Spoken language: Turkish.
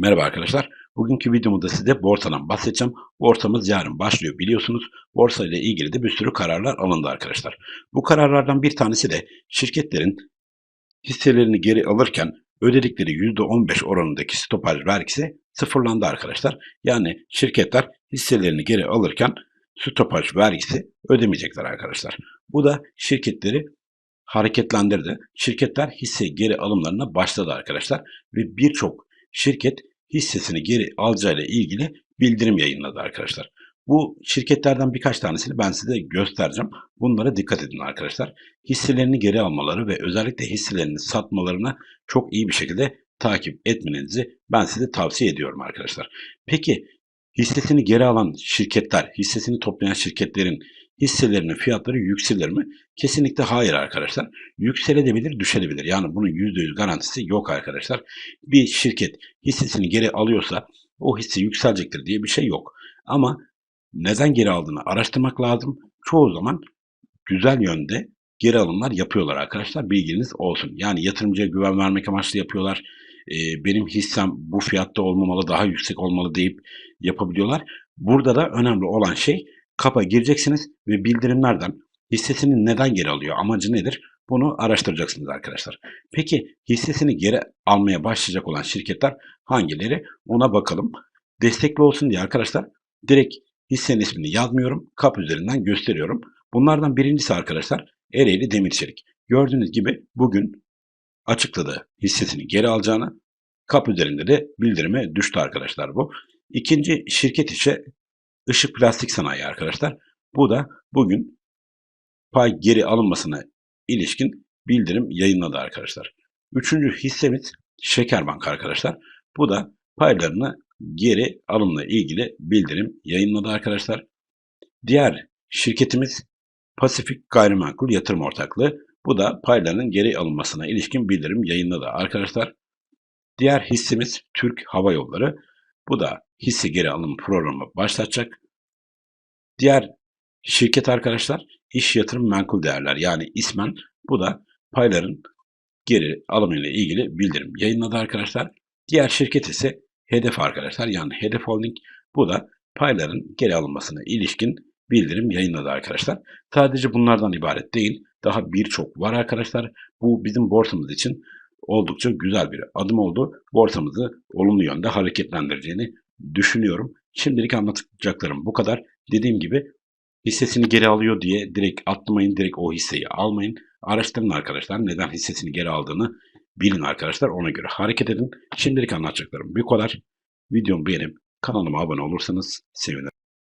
Merhaba arkadaşlar. Bugünkü videomda size borsadan bahsedeceğim. Borsamız yarın başlıyor biliyorsunuz. Borsa ile ilgili de bir sürü kararlar alındı arkadaşlar. Bu kararlardan bir tanesi de şirketlerin hisselerini geri alırken ödedikleri %15 oranındaki stopaj vergisi sıfırlandı arkadaşlar. Yani şirketler hisselerini geri alırken stopaj vergisi ödemeyecekler arkadaşlar. Bu da şirketleri hareketlendirdi. Şirketler hisse geri alımlarına başladı arkadaşlar ve birçok şirket hissesini geri alacağıyla ilgili bildirim yayınladı arkadaşlar. Bu şirketlerden birkaç tanesini ben size göstereceğim. Bunlara dikkat edin arkadaşlar. Hisselerini geri almaları ve özellikle hisselerini satmalarına çok iyi bir şekilde takip etmenizi ben size tavsiye ediyorum arkadaşlar. Peki hissesini geri alan şirketler, hissesini toplayan şirketlerin hisselerinin fiyatları yükselir mi? Kesinlikle hayır arkadaşlar. Yükselebilir, düşebilir. Yani bunun %100 garantisi yok arkadaşlar. Bir şirket hissesini geri alıyorsa o hisse yükselecektir diye bir şey yok. Ama neden geri aldığını araştırmak lazım. Çoğu zaman güzel yönde geri alımlar yapıyorlar arkadaşlar. Bilginiz olsun. Yani yatırımcıya güven vermek amaçlı yapıyorlar. Ee, benim hissem bu fiyatta olmamalı, daha yüksek olmalı deyip yapabiliyorlar. Burada da önemli olan şey kapa gireceksiniz ve bildirimlerden hissesini neden geri alıyor, amacı nedir? Bunu araştıracaksınız arkadaşlar. Peki hissesini geri almaya başlayacak olan şirketler hangileri? Ona bakalım. Destekli olsun diye arkadaşlar direkt hissenin ismini yazmıyorum. Kap üzerinden gösteriyorum. Bunlardan birincisi arkadaşlar Ereğli Demir Çelik. Gördüğünüz gibi bugün açıkladı hissesini geri alacağını. Kap üzerinde de bildirime düştü arkadaşlar bu. İkinci şirket ise Işık Plastik Sanayi arkadaşlar. Bu da bugün pay geri alınmasına ilişkin bildirim yayınladı arkadaşlar. Üçüncü hissemiz Şekerbank arkadaşlar. Bu da paylarını geri alımla ilgili bildirim yayınladı arkadaşlar. Diğer şirketimiz Pasifik Gayrimenkul Yatırım Ortaklığı. Bu da paylarının geri alınmasına ilişkin bildirim yayınladı arkadaşlar. Diğer hissemiz Türk Hava Yolları. Bu da hisse geri alım programı başlatacak. Diğer şirket arkadaşlar iş yatırım menkul değerler yani ismen bu da payların geri alımı ile ilgili bildirim yayınladı arkadaşlar. Diğer şirket ise Hedef arkadaşlar yani Hedef Holding bu da payların geri alınmasına ilişkin bildirim yayınladı arkadaşlar. Sadece bunlardan ibaret değil daha birçok var arkadaşlar. Bu bizim borsamız için oldukça güzel bir adım oldu. Borsamızı olumlu yönde hareketlendireceğini düşünüyorum. Şimdilik anlatacaklarım bu kadar. Dediğim gibi hissesini geri alıyor diye direkt atlamayın, direkt o hisseyi almayın. Araştırın arkadaşlar neden hissesini geri aldığını bilin arkadaşlar ona göre hareket edin. Şimdilik anlatacaklarım bu kadar. Videomu beğenip kanalıma abone olursanız sevinirim.